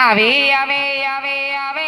આવે આવે આવે આવે